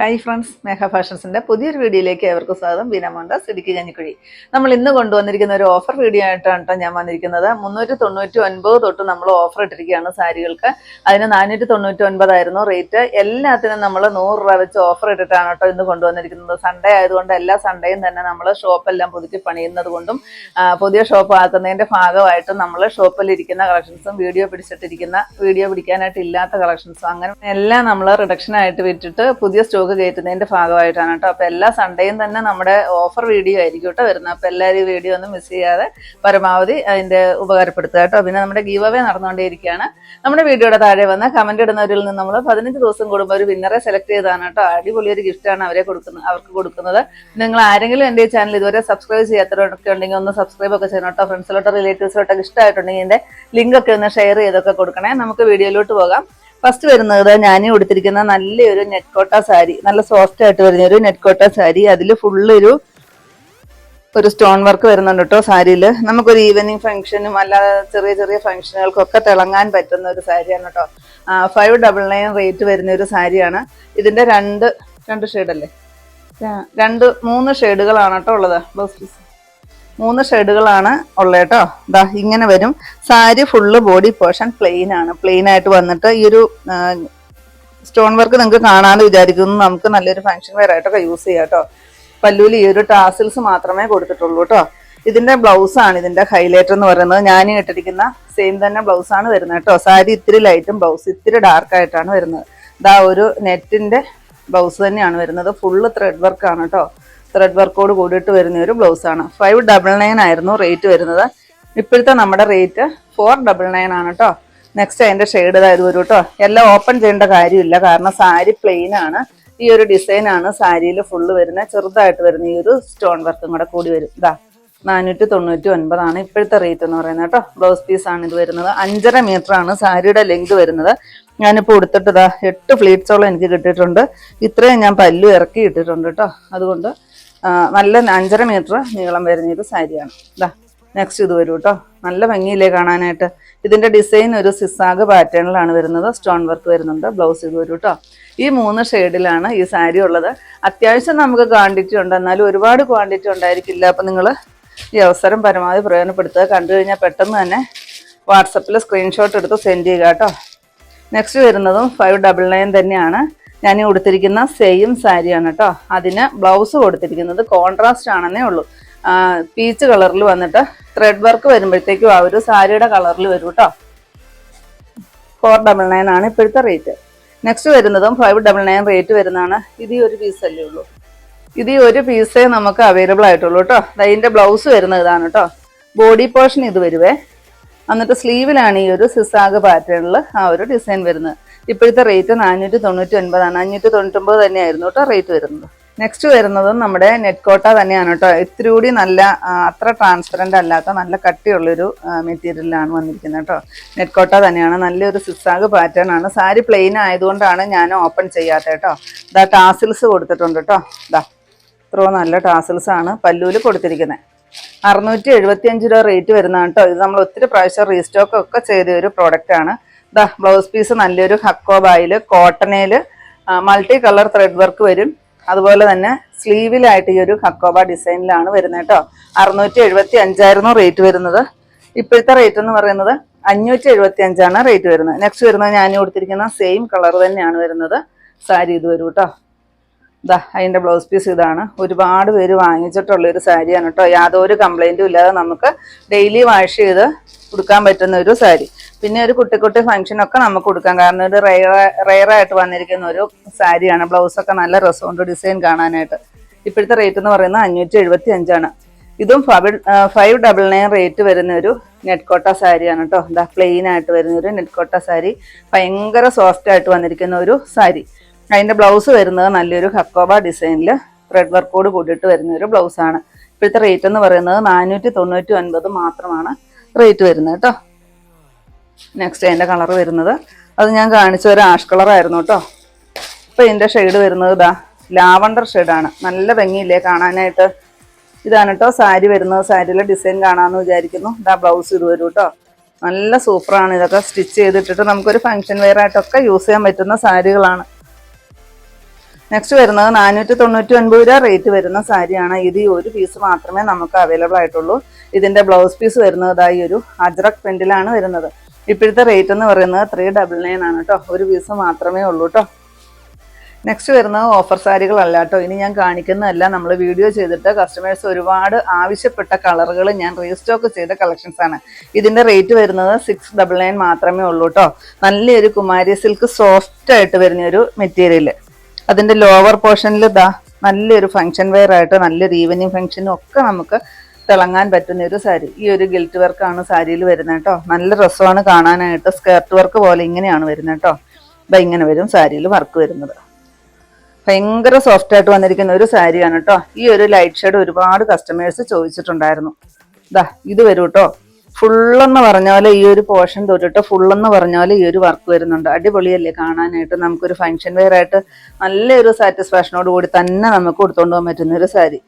Hi friends മേഘ ഫാഷൻസിന്റെ പുതിയൊരു വീഡിയോയിലേക്ക് ഏവർക്കും സ്വാഗതം. ബീനമോണ്ട സിഡിക്ക് കഞ്ഞിക്കുഴി. നമ്മൾ ഇന്ന് കൊണ്ടുവന്നിരിക്കുന്ന ഒരു ഓഫർ വീഡിയോ ആയിട്ടാണ് ട്ടോ ഞാൻ വന്നിരിക്കുന്നത്. മുന്നൂറ്റി തൊണ്ണൂറ്റി ഒൻപത് തൊട്ട് നമ്മൾ ഓഫർ ഇട്ടിരിക്കുകയാണ് സാരികൾക്ക്. അതിന് നാനൂറ്റി തൊണ്ണൂറ്റി ഒൻപതായിരുന്നു റേറ്റ് എല്ലാത്തിനും നമ്മൾ നൂറ് രൂപ വെച്ച് ഓഫർ ഇട്ടിട്ടാണ് കേട്ടോ ഇന്ന് കൊണ്ടുവന്നിരിക്കുന്നത്. സൺഡേ ആയതുകൊണ്ട് എല്ലാ സൺഡേയും തന്നെ നമ്മൾ ഷോപ്പെല്ലാം പുതുക്കി പണിയുന്നത് കൊണ്ടും പുതിയ ഷോപ്പ് ആക്കുന്നതിന്റെ ഭാഗമായിട്ടും നമ്മൾ ഷോപ്പിൽ ഇരിക്കുന്ന കളക്ഷൻസും വീഡിയോ പിടിച്ചിട്ടിരിക്കുന്ന വീഡിയോ പിടിക്കാനായിട്ട് ഇല്ലാത്ത കളക്ഷൻസും അങ്ങനെ എല്ലാം നമ്മൾ റിഡക്ഷൻ ആയിട്ട് വിറ്റിട്ട് പുതിയ സ്റ്റോക്ക് കയറ്റുന്നതിന്റെ ഭാഗമായിട്ടാണ് കേട്ടോ. അപ്പൊ എല്ലാ സൺഡേയും തന്നെ നമ്മുടെ ഓഫർ വീഡിയോ ആയിരിക്കും കേട്ടോ വരുന്നത്. അപ്പൊ എല്ലാവരും ഈ വീഡിയോ ഒന്നും മിസ് ചെയ്യാതെ പരമാവധി അതിന്റെ ഉപകാരപ്പെടുത്തുക കേട്ടോ. പിന്നെ നമ്മുടെ ഗീവ് അവേ നടന്നുകൊണ്ടേയിരിക്കുകയാണ്. നമ്മുടെ വീഡിയോയുടെ താഴെ വന്ന കമന്റ് ഇടുന്നവരിൽ നിന്ന് നമ്മൾ പതിനഞ്ച് ദിവസം കൂടുമ്പോൾ ഒരു വിന്നറെ സെലക്ട് ചെയ്താണ് കേട്ടോ. അടിപൊളി ഒരു ഗിഫ്റ്റാണ് അവരെ കൊടുക്കുന്നത് അവർക്ക് കൊടുക്കുന്നത്. നിങ്ങൾ ആരെങ്കിലും എന്റെ ചാനൽ ഇതുവരെ സബ്സ്ക്രൈബ് ചെയ്യാത്തവരൊക്കെ ഉണ്ടെങ്കിൽ ഒന്ന് സബ്സ്ക്രൈബ് ഒക്കെ ചെയ്യണം കേട്ടോ. ഫ്രണ്ട്സിലോട്ടോ റിലേറ്റീവ്സിലോട്ടൊക്കെ ഇഷ്ടമായിട്ടുണ്ടെങ്കിൽ ഇതിന്റെ ലിങ്ക് ഒക്കെ ഒന്ന് ഷെയർ ചെയ്തൊക്കെ കൊടുക്കണേ. നമുക്ക് വീഡിയോയിലോട്ട് പോകാം. ഫസ്റ്റ് വരുന്നത് ഞാൻ കൊടുത്തിരിക്കുന്ന നല്ലൊരു നെറ്റ് കോട്ട സാരി നല്ല സോഫ്റ്റ് ആയിട്ട് വരുന്ന ഒരു നെറ്റ് കോട്ട സാരി. അതിൽ ഫുള്ള് ഒരു ഒരു സ്റ്റോൺ വർക്ക് വരുന്നുണ്ട് കേട്ടോ സാരിയിൽ നമുക്കൊരു ഈവനിങ് ഫംഗ്ഷനും അല്ലാതെ ചെറിയ ചെറിയ ഫംഗ്ഷനുകൾക്കൊക്കെ തിളങ്ങാൻ പറ്റുന്ന ഒരു സാരിയാണ് കേട്ടോ ഫൈവ് ഡബിൾ നയൻ റേറ്റ് വരുന്ന ഒരു സാരിയാണ്. ഇതിന്റെ രണ്ട് രണ്ട് ഷെയ്ഡല്ലേ രണ്ട് മൂന്ന് ഷെയ്ഡുകളാണ് കേട്ടോ ഉള്ളത്. ബ്ലൗസ് പീസ് മൂന്ന് ഷെയ്ഡുകളാണ് ഉള്ളത് കേട്ടോ ദാ ഇങ്ങനെ വരും. Sari full body portion plain ആണ്. പ്ലെയിൻ ആയിട്ട് വന്നിട്ട് ഈ ഒരു സ്റ്റോൺ വർക്ക് നിങ്ങൾക്ക് കാണാതെ വിചാരിക്കുന്നു. നമുക്ക് നല്ലൊരു ഫംഗ്ഷൻ വെയർ ആയിട്ടൊക്കെ യൂസ് ചെയ്യാം കേട്ടോ പല്ലൂൽ ഈ ഒരു ടാസിൽസ് മാത്രമേ കൊടുത്തിട്ടുള്ളൂ കേട്ടോ ഇതിന്റെ ബ്ലൗസ് ആണ് ഇതിന്റെ ഹൈലൈറ്റർ എന്ന് പറയുന്നത്. ഞാൻ ഇട്ടിരിക്കുന്ന സെയിം തന്നെ ബ്ലൗസ് ആണ് വരുന്നത് കേട്ടോ സാരി ഇത്തിരി ലൈറ്റും ബ്ലൗസ് ഇത്തിരി ഡാർക്ക് ആയിട്ടാണ് വരുന്നത്. ഇതാ ഒരു നെറ്റിന്റെ ബ്ലൗസ് തന്നെയാണ് വരുന്നത്. ഫുള്ള് ത്രെഡ് വർക്ക് ആണ് കേട്ടോ ത്രെഡ് വർക്കോട് കൂടിയിട്ട് വരുന്ന ഒരു ബ്ലൗസ് ആണ്. ഫൈവ് ഡബിൾ നയൻ ആയിരുന്നു റേറ്റ് വരുന്നത്. ഇപ്പോഴത്തെ നമ്മുടെ റേറ്റ് ഫോർ ഡബിൾ നയൻ ആണ് കേട്ടോ നെക്സ്റ്റ് അതിന്റെ ഷെയ്ഡ് ഇതായത് വരും കേട്ടോ എല്ലാം ഓപ്പൺ ചെയ്യേണ്ട കാര്യമില്ല. കാരണം സാരി പ്ലെയിൻ ആണ്. ഈ ഒരു ഡിസൈനാണ് സാരിയിൽ ഫുള്ള് വരുന്ന ചെറുതായിട്ട് വരുന്ന ഈ ഒരു സ്റ്റോൺ വർക്കും കൂടെ കൂടി വരും. ഇതാ നാനൂറ്റി തൊണ്ണൂറ്റി ഒൻപതാണ് ഇപ്പോഴത്തെ റേറ്റ് എന്ന് പറയുന്നത് കേട്ടോ ബ്ലൗസ് പീസ് ആണ് ഇത് വരുന്നത്. അഞ്ചര മീറ്റർ ആണ് സാരിയുടെ ലെങ്ത് വരുന്നത്. ഞാനിപ്പോൾ കൊടുത്തിട്ട് ഇതാ എട്ട് ഫ്ലീറ്റ്സോളം എനിക്ക് കിട്ടിയിട്ടുണ്ട്. ഇത്രയും ഞാൻ പല്ലു ഇറക്കി ഇട്ടിട്ടുണ്ട് കേട്ടോ അതുകൊണ്ട് നല്ല അഞ്ചര മീറ്റർ നീളം വരുന്ന ഒരു സാരിയാണ്. ഇതാ നെക്സ്റ്റ് ഇത് വരും കേട്ടോ നല്ല ഭംഗിയില്ലേ കാണാനായിട്ട്. ഇതിന്റെ ഡിസൈൻ ഒരു സിസാഗ് പാറ്റേണിലാണ് വരുന്നത്. സ്റ്റോൺ വർക്ക് വരുന്നുണ്ട്. ബ്ലൗസ് ഇത് വരും കേട്ടോ ഈ മൂന്ന് ഷെയ്ഡിലാണ് ഈ സാരി ഉള്ളത്. അത്യാവശ്യം നമുക്ക് ക്വാണ്ടിറ്റി ഉണ്ട്. എന്നാലും ഒരുപാട് ക്വാണ്ടിറ്റി ഉണ്ടായിരിക്കില്ല. അപ്പം നിങ്ങൾ ഈ അവസരം പരമാവധി പ്രയോജനപ്പെടുത്തുക. കണ്ടു കഴിഞ്ഞാൽ പെട്ടെന്ന് തന്നെ വാട്സപ്പിൽ സ്ക്രീൻഷോട്ട് എടുത്ത് സെൻഡ് ചെയ്യുക കേട്ടോ നെക്സ്റ്റ് വരുന്നതും ഫൈവ് ഡബിൾ നയൻ തന്നെയാണ്. ഞാൻ കൊടുത്തിരിക്കുന്ന സെയിം സാരിയാണ് കേട്ടോ അതിന് ബ്ലൗസ് കൊടുത്തിരിക്കുന്നത് കോൺട്രാസ്റ്റ് ആണെന്നേ ഉള്ളൂ. പീച്ച് കളറിൽ വന്നിട്ട് ത്രെഡ് വർക്ക് വരുമ്പോഴത്തേക്കും ആ ഒരു സാരിയുടെ കളറിൽ വരും കേട്ടോ ഫോർ ഡബിൾ നയൻ ആണ് ഇപ്പോഴത്തെ റേറ്റ് നെക്സ്റ്റ് വരുന്നതും ഫൈവ് ഡബിൾ നയൻ റേറ്റ് വരുന്നതാണ്. ഇത് ഒരു പീസ് അല്ലേ ഉള്ളൂ. ഇത് ഒരു പീസേ നമുക്ക് അവൈലബിൾ ആയിട്ടുള്ളൂ കേട്ടോ അതിന്റെ ബ്ലൗസ് വരുന്നത് ഇതാണ് കേട്ടോ ബോഡി പോർഷൻ ഇത് വരുവേ. എന്നിട്ട് സ്ലീവിലാണ് ഈ ഒരു സിസാഗ് പാറ്റേണിൽ ആ ഒരു ഡിസൈൻ വരുന്നത്. ഇപ്പോഴത്തെ റേറ്റ് നാനൂറ്റി തൊണ്ണൂറ്റി ഒൻപതാണ് അഞ്ഞൂറ്റി തൊണ്ണൂറ്റൊമ്പത് തന്നെയായിരുന്നു കേട്ടോ റേറ്റ് വരുന്നത്. നെക്സ്റ്റ് വരുന്നതും നമ്മുടെ നെറ്റ് കോട്ട തന്നെയാണ് കേട്ടോ. ഇത്തിരി കൂടി നല്ല അത്ര ട്രാൻസ്പെറന്റ് അല്ലാത്ത നല്ല കട്ടിയുള്ളൊരു മെറ്റീരിയലാണ് വന്നിരിക്കുന്നത് കേട്ടോ. നെറ്റ് കോട്ട തന്നെയാണ്. നല്ലൊരു സിസാഗ് പാറ്റേൺ ആണ്. സാരി പ്ലെയിൻ ആയതുകൊണ്ടാണ് ഞാൻ ഓപ്പൺ ചെയ്യാത്തത് കേട്ടോ. ഇതാ ടാസിൽസ് കൊടുത്തിട്ടുണ്ട് കേട്ടോ. ഇതാ ഇത്രയും നല്ല ടാസിൽസ് ആണ് പല്ലൂൽ കൊടുത്തിരിക്കുന്നത് അറുന്നൂറ്റി എഴുപത്തി അഞ്ച് രൂപ റേറ്റ് വരുന്നതാണ് കേട്ടോ. ഇത് നമ്മൾ ഒത്തിരി പ്രാവശ്യം റീസ്റ്റോക്ക് ഒക്കെ ചെയ്ത ഒരു പ്രോഡക്റ്റ് ആണ്. ഇതാ ബ്ലൗസ് പീസ് നല്ലൊരു ഹക്കോബായിൽ കോട്ടണയിൽ മൾട്ടി കളർ ത്രെഡ് വർക്ക് വരും. അതുപോലെ തന്നെ സ്ലീവിലായിട്ട് ഈ ഒരു ഹക്കോബ ഡിസൈനിലാണ് വരുന്നത് കേട്ടോ. അറുന്നൂറ്റി എഴുപത്തി അഞ്ചായിരുന്നു റേറ്റ് വരുന്നത്. ഇപ്പോഴത്തെ റേറ്റ് എന്ന് പറയുന്നത് അഞ്ഞൂറ്റി എഴുപത്തി അഞ്ചാണ് റേറ്റ് വരുന്നത്. നെക്സ്റ്റ് വരുന്നത് ഞാൻ കൊടുത്തിരിക്കുന്ന സെയിം കളർ തന്നെയാണ് വരുന്നത്. സാരി ഇത് വരും കേട്ടോ. ഇതാ അതിന്റെ ബ്ലൗസ് പീസ് ഇതാണ്. ഒരുപാട് പേര് വാങ്ങിച്ചിട്ടുള്ള ഒരു സാരിയാണ് കേട്ടോ. യാതൊരു കംപ്ലൈന്റും ഇല്ലാതെ നമുക്ക് ഡെയിലി വാഷ് ചെയ്ത് കൊടുക്കാൻ പറ്റുന്ന ഒരു സാരി. പിന്നെ ഒരു കുട്ടി കുട്ടി ഫംഗ്ഷനൊക്കെ നമുക്ക് കൊടുക്കാം. കാരണം ഒരു റെയർ ആയിട്ട് വന്നിരിക്കുന്ന ഒരു സാരിയാണ്. ബ്ലൗസൊക്കെ നല്ല രസമുണ്ട് ഡിസൈൻ കാണാനായിട്ട്. ഇപ്പോഴത്തെ റേറ്റ് എന്ന് പറയുന്നത് അഞ്ഞൂറ്റി എഴുപത്തി അഞ്ചാണ് ഇതും ഫൈവ് ഡബിൾ നയൻ റേറ്റ് വരുന്ന ഒരു നെറ്റ് കോട്ട സാരിയാണ് കേട്ടോ എന്താ പ്ലെയിൻ ആയിട്ട് വരുന്ന ഒരു നെറ്റ് കോട്ട സാരി. ഭയങ്കര സോഫ്റ്റ് ആയിട്ട് വന്നിരിക്കുന്ന ഒരു സാരി. അതിന്റെ ബ്ലൗസ് വരുന്നത് നല്ലൊരു ഹക്കോബ ഡിസൈനിൽ ത്രെഡ് വർക്കോട് കൂടിയിട്ട് വരുന്ന ഒരു ബ്ലൗസാണ് ഇപ്പോഴത്തെ റേറ്റ് എന്ന് പറയുന്നത് നാനൂറ്റി തൊണ്ണൂറ്റി ഒൻപത് മാത്രമാണ് റേറ്റ് വരുന്നത് കേട്ടോ നെക്സ്റ്റ് അതിന്റെ കളർ വരുന്നത്. അത് ഞാൻ കാണിച്ച ഒരു ആഷ് കളറായിരുന്നു കേട്ടോ. അപ്പോൾ ഇതിന്റെ ഷെയ്ഡ് വരുന്നത് ഇതാ ലാവണ്ടർ ഷെയ്ഡാണ് നല്ല ഭംഗിയില്ലേ കാണാനായിട്ട്? ഇതാണ് കേട്ടോ സാരി വരുന്നത്. സാരിയിലെ ഡിസൈൻ കാണാമെന്ന് വിചാരിക്കുന്നു. ഇതാ ബ്ലൗസ് ഇത് വരും കേട്ടോ. നല്ല സൂപ്പറാണ് ഇതൊക്കെ സ്റ്റിച്ച് ചെയ്തിട്ടിട്ട് നമുക്കൊരു ഫങ്ഷൻ വെയർ ആയിട്ടൊക്കെ യൂസ് ചെയ്യാൻ പറ്റുന്ന സാരികളാണ്. നെക്സ്റ്റ് വരുന്നത് നാനൂറ്റി തൊണ്ണൂറ്റി ഒൻപത് രൂപ റേറ്റ് വരുന്ന സാരിയാണ്. ഇത് ഈ ഒരു പീസ് മാത്രമേ നമുക്ക് അവൈലബിൾ ആയിട്ടുള്ളൂ. ഇതിന്റെ ബ്ലൗസ് പീസ് വരുന്നത് ഈ ഒരു അജ്രക് പ്രിന്റിലാണ് വരുന്നത്. ഇപ്പോഴത്തെ റേറ്റ് എന്ന് പറയുന്നത് ത്രീ ഡബിൾ നയൻ ആണ് കേട്ടോ ഒരു പീസ് മാത്രമേ ഉള്ളൂ കേട്ടോ നെക്സ്റ്റ് വരുന്നത് ഓഫർ സാരികളല്ല കേട്ടോ ഇനി ഞാൻ കാണിക്കുന്നതല്ല. നമ്മൾ വീഡിയോ ചെയ്തിട്ട് കസ്റ്റമേഴ്സ് ഒരുപാട് ആവശ്യപ്പെട്ട കളറുകൾ ഞാൻ റീസ്റ്റോക്ക് ചെയ്ത കളക്ഷൻസ് ആണ്. ഇതിന്റെ റേറ്റ് വരുന്നത് സിക്സ് ഡബിൾ നയൻ മാത്രമേ ഉള്ളൂ കേട്ടോ നല്ലൊരു കുമാരി സിൽക്ക് സോഫ്റ്റ് ആയിട്ട് വരുന്ന ഒരു മെറ്റീരിയൽ അതിന്റെ ലോവർ പോർഷനിൽ ഇതാ നല്ലൊരു ഫംഗ്ഷൻ വെയർ ആയിട്ട് നല്ലൊരു ഈവനിങ് ഫംഗ്ഷനും ഒക്കെ നമുക്ക് തിളങ്ങാൻ പറ്റുന്ന ഒരു സാരി. ഈ ഒരു ഗിൽറ്റ് വർക്കാണ് സാരിയിൽ വരുന്നത് കേട്ടോ. നല്ല രസമാണ് കാണാനായിട്ട്. സ്കേർട്ട് വർക്ക് പോലെ ഇങ്ങനെയാണ് വരുന്നത് കേട്ടോ. അപ്പം ഇങ്ങനെ വരും സാരിയിൽ വർക്ക് വരുന്നത്. ഭയങ്കര സോഫ്റ്റ് ആയിട്ട് വന്നിരിക്കുന്ന ഒരു സാരിയാണ് കേട്ടോ. ഈ ഒരു ലൈറ്റ് ഷെയ്ഡ് ഒരുപാട് കസ്റ്റമേഴ്സ് ചോദിച്ചിട്ടുണ്ടായിരുന്നു. ഇതാ ഇത് വരും കേട്ടോ. ഫുള്ളെന്ന് പറഞ്ഞ പോലെ ഈ ഒരു പോർഷൻ തൊട്ടിട്ട് ഫുള്ളെന്ന് പറഞ്ഞ പോലെ ഈ ഒരു വർക്ക് വരുന്നുണ്ട്. അടിപൊളിയല്ലേ കാണാനായിട്ട്? നമുക്കൊരു ഫങ്ഷൻ വെയർ ആയിട്ട് നല്ലൊരു സാറ്റിസ്ഫാക്ഷനോട് കൂടി തന്നെ നമുക്ക് കൊടുത്തോണ്ട് പോകാൻ പറ്റുന്ന ഒരു സാരി.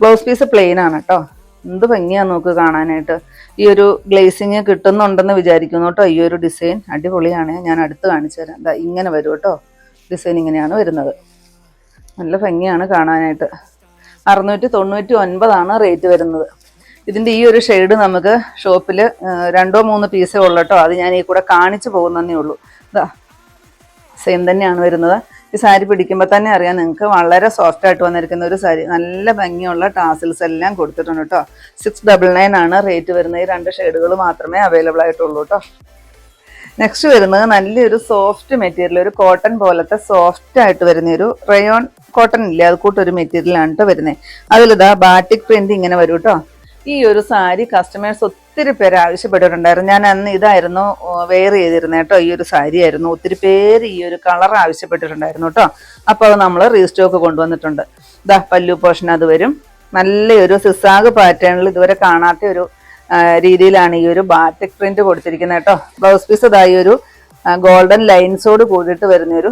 ബ്ലൗസ് പീസ് പ്ലെയിൻ ആണ് കേട്ടോ. എന്ത് ഭംഗിയാ നോക്ക് കാണാനായിട്ട്. ഈ ഒരു ഗ്ലേസിങ് കിട്ടുന്നുണ്ടെന്ന് വിചാരിക്കുന്നു കേട്ടോ ഈ ഒരു ഡിസൈൻ അടിപൊളിയാണ്. ഞാൻ അടുത്ത് കാണിച്ചു തരാം. ദാ ഇങ്ങനെ വരും കേട്ടോ. ഡിസൈൻ ഇങ്ങനെയാണ് വരുന്നത്. നല്ല ഭംഗിയാണ് കാണാനായിട്ട്. അറുന്നൂറ്റി തൊണ്ണൂറ്റി ഒൻപതാണ് റേറ്റ് വരുന്നത്. ഇതിന്റെ ഈ ഒരു ഷെയ്ഡ് നമുക്ക് ഷോപ്പിൽ രണ്ടോ മൂന്ന് പീസേ ഉള്ളൂ കേട്ടോ. അത് ഞാൻ ഈ കൂടെ കാണിച്ചു പോകുന്നതന്നേ ഉള്ളൂ. ഇതാ സെയിം തന്നെയാണ് വരുന്നത്. ഈ സാരി പിടിക്കുമ്പോൾ തന്നെ അറിയാം നിങ്ങൾക്ക് വളരെ സോഫ്റ്റ് ആയിട്ട് വന്നിരിക്കുന്ന ഒരു സാരി. നല്ല ഭംഗിയുള്ള ടാസിൽസ് എല്ലാം കൊടുത്തിട്ടുണ്ട് കേട്ടോ സിക്സ് ഡബിൾ നയൻ ആണ് റേറ്റ് വരുന്നത്. ഈ രണ്ട് ഷെയ്ഡുകൾ മാത്രമേ അവൈലബിൾ ആയിട്ടുള്ളൂ കേട്ടോ നെക്സ്റ്റ് വരുന്നത് നല്ലൊരു സോഫ്റ്റ് മെറ്റീരിയൽ ഒരു കോട്ടൺ പോലത്തെ സോഫ്റ്റ് ആയിട്ട് വരുന്ന ഒരു റയോൺ കോട്ടൺ ഇല്ലേ? അത് കൂട്ടൊരു മെറ്റീരിയലാണ് കേട്ടോ വരുന്നത്. അതിലിതാ ബാറ്റിക് പ്രിന്റ് ഇങ്ങനെ വരും കേട്ടോ ഈ ഒരു സാരി കസ്റ്റമേഴ്സ് ഒത്തിരി പേര് ആവശ്യപ്പെട്ടിട്ടുണ്ടായിരുന്നു. ഞാൻ അന്ന് ഇതായിരുന്നു വെയർ ചെയ്തിരുന്നത് കേട്ടോ ഈ ഒരു സാരി ആയിരുന്നു. ഒത്തിരി പേര് ഈ ഒരു കളർ ആവശ്യപ്പെട്ടിട്ടുണ്ടായിരുന്നു കേട്ടോ. അപ്പോൾ അത് നമ്മൾ റീസ്റ്റോക്ക് കൊണ്ടുവന്നിട്ടുണ്ട്. ഇതാ പല്ലു പോഷൻ അത് വരും. നല്ലൊരു സിസാഗ് പാറ്റേണിൽ ഇതുവരെ കാണാത്ത ഒരു രീതിയിലാണ് ഈ ഒരു ബാറ്റിക് പ്രിന്റ് കൊടുത്തിരിക്കുന്നത് കേട്ടോ. ബ്ലൗസ് പീസ് ഇതായി ഒരു ഗോൾഡൻ ലൈൻസോട് കൂടിയിട്ട് വരുന്ന ഒരു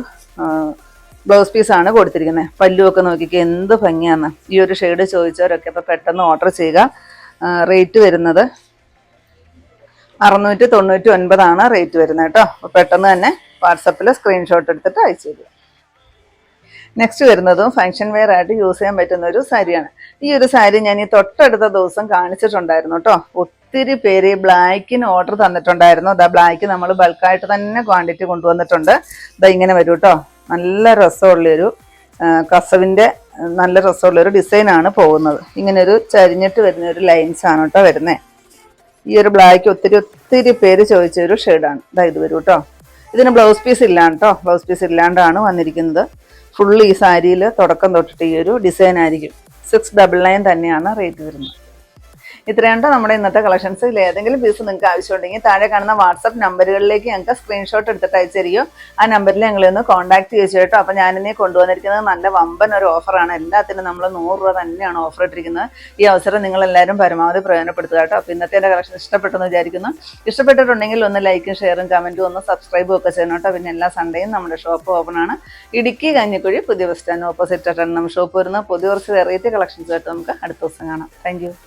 ബ്ലൗസ് പീസ് ആണ് കൊടുത്തിരിക്കുന്നത് പല്ലുമൊക്കെ നോക്കിക്കുക എന്ത് ഭംഗിയാണ് ഈ ഒരു ഷെയ്ഡ് ചോദിച്ചവരൊക്കെ ഇപ്പോൾ പെട്ടെന്ന് ഓർഡർ ചെയ്യുക. റേറ്റ് വരുന്നത് അറുന്നൂറ്റി തൊണ്ണൂറ്റി ഒൻപതാണ് റേറ്റ് വരുന്നത് കേട്ടോ. അപ്പോൾ പെട്ടെന്ന് തന്നെ വാട്സപ്പിൽ സ്ക്രീൻഷോട്ട് എടുത്തിട്ട് അയച്ചു തരിക. നെക്സ്റ്റ് വരുന്നതും ഫങ്ഷൻ വെയർ ആയിട്ട് യൂസ് ചെയ്യാൻ പറ്റുന്ന ഒരു സാരിയാണ്. ഈ ഒരു സാരി ഞാൻ ഈ തൊട്ടടുത്ത ദിവസം കാണിച്ചിട്ടുണ്ടായിരുന്നു കേട്ടോ. ഒത്തിരി പേര് ബ്ലാക്കിന് ഓർഡർ തന്നിട്ടുണ്ടായിരുന്നു. അതാ ബ്ലാക്ക് നമ്മൾ ബൾക്കായിട്ട് തന്നെ ക്വാണ്ടിറ്റി കൊണ്ടുവന്നിട്ടുണ്ട്. ഇതാ ഇങ്ങനെ വരും കേട്ടോ. നല്ല രസമുള്ളൊരു കസവിന്റെ നല്ല രസമുള്ളൊരു ഡിസൈനാണ് പോകുന്നത്. ഇങ്ങനെ ഒരു ചരിഞ്ഞിട്ട് വരുന്ന ഒരു ലൈൻസ് ആണ് കേട്ടോ വരുന്നത് ഈ ഒരു ബ്ലാക്ക് ഒത്തിരി ഒത്തിരി പേര് ചോദിച്ച ഒരു ഷെയ്ഡാണ് ഇതാ ഇത് വരും കേട്ടോ ഇതിന് ബ്ലൗസ് പീസ് ഇല്ലാണ് കേട്ടോ ബ്ലൗസ് പീസ് ഇല്ലാണ്ടാണ് വന്നിരിക്കുന്നത്. ഫുള്ള് ഈ സാരിയിൽ തുടക്കം തൊട്ടിട്ട് ഈ ഒരു ഡിസൈൻ ആയിരിക്കും. സിക്സ് ഡബിൾ നയൻ തന്നെയാണ് റേറ്റ് വരുന്നത്. ഇത്രയാണ് ട്ടോ നമ്മുടെ ഇന്നത്തെ കളക്ഷൻസ് ഇതിൽ ഏതെങ്കിലും പീസ് നിങ്ങൾക്ക് ആവശ്യമുണ്ടെങ്കിൽ താഴെ കാണുന്ന വാട്സപ്പ് നമ്പറുകളിലേക്ക് ഞങ്ങൾക്ക് സ്ക്രീൻഷോട്ട് എടുത്തിട്ട് അയച്ചു ആ നമ്പറിൽ ഞങ്ങളെ ഒന്ന് കോൺടാക്ട് ചെയ്തു കേട്ടോ അപ്പോൾ ഇനി കൊണ്ടുവന്നിരിക്കുന്നത് നല്ല വമ്പൻ ഒരു ഓഫറാണ് എല്ലാത്തിനും നമ്മൾ നൂറ് രൂപ തന്നെയാണ് ഓഫർ ഇട്ടിരിക്കുന്നത്. ഈ അവസരം നിങ്ങൾ എല്ലാവരും പരമാവധി പ്രയോജനപ്പെടുത്തുക കേട്ടോ. അപ്പോൾ ഇന്നത്തെ എന്റെ കളക്ഷൻ ഇഷ്ടപ്പെട്ടെന്ന് വിചാരിക്കുന്നു. ഇഷ്ടപ്പെട്ടിട്ടുണ്ടെങ്കിൽ ഒന്ന് ലൈക്കും ഷെയറും കമന്റും ഒന്ന് സബ്സ്ക്രൈബും ഒക്കെ ചെയ്യണം കേട്ടോ. പിന്നെ എല്ലാ സൺഡേയും നമ്മുടെ ഷോപ്പ് ഓപ്പൺ ആണ്. ഇടുക്കി കഞ്ഞിക്കുഴി പുതിയ ബസ് സ്റ്റാൻഡ് ഓപ്പോസിറ്റ് എണ്ണം ഷോപ്പ് വരുന്നത് പുതിയ കുറച്ച് വെറൈറ്റി കളക്ഷൻസ് ആയിട്ട് നമുക്ക് അടുത്ത ദിവസം കാണാം. താങ്ക്